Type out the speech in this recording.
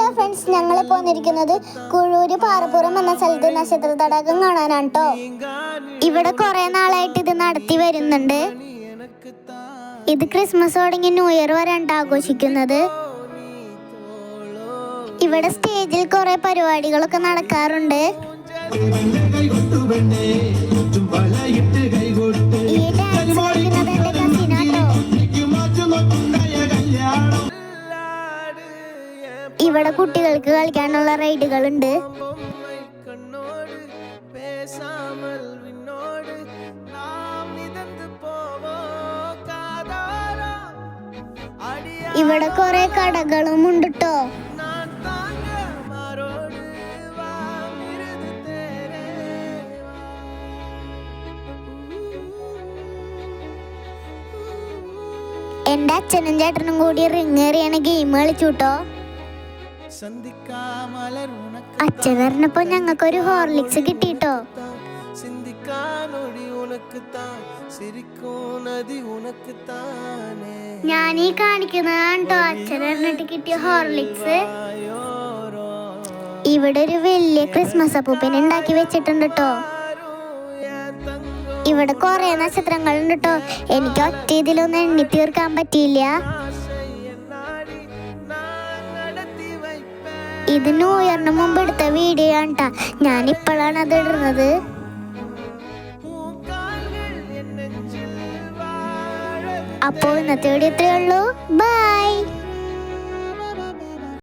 Hello friends ഞങ്ങൾ പോന്നിരിക്കുന്നത് കുഴൂര് പാറപ്പുറം എന്ന സ്ഥലത്ത് നക്ഷത്ര തടാകം കാണാനാണ് കേട്ടോ ഇവിടെ കുറെ നാളായിട്ട് ഇത് നടത്തി വരുന്നുണ്ട്. ഇത് ക്രിസ്മസ് തുടങ്ങി ന്യൂ ഇയർ വരെയാണ് ആഘോഷിക്കുന്നത്. ഇവിടെ സ്റ്റേജിൽ കുറെ പരിപാടികളൊക്കെ നടക്കാറുണ്ട്. ഇവിടെ കുട്ടികൾക്ക് കളിക്കാനുള്ള റൈഡുകളുണ്ട്. ഇവിടെ കൊറേ കടകളും ഉണ്ട് കേട്ടോ എന്റെ അച്ഛനും ചേട്ടനും കൂടി റിങ് എറിയാണ് ഗെയിം കളിച്ചു കേട്ടോ അച്ഛൻ ഞങ്ങൾക്ക് ഒരു ഹോർലിക്സ് കിട്ടിട്ടോ? ഞാൻ ഈ കാണിക്കുന്നതാണ്ടോ അച്ഛൻ കിട്ടിയ ഹോർലിക്സ്. ഇവിടെ ഒരു വലിയ ക്രിസ്മസ് അപ്പൂപ്പിനെ ഉണ്ടാക്കി വെച്ചിട്ടുണ്ട് കേട്ടോ ഇവിടെ കൊറേ നക്ഷത്രങ്ങളുണ്ട് കേട്ടോ എനിക്ക് ഒറ്റ ഇതിലൊന്നും എണ്ണി തീർക്കാൻ പറ്റിയില്ല. ഇത് ന്യൂ ഇയറിന് മുമ്പ് എടുത്ത വീഡിയോ ആണ് ട്ടാ ഞാനിപ്പോഴാണ് അത് ഇടുന്നത് അപ്പോൾ ഇന്നത്തെ വീഡിയോ ഇത്രയേ ഉള്ളൂ. ബൈ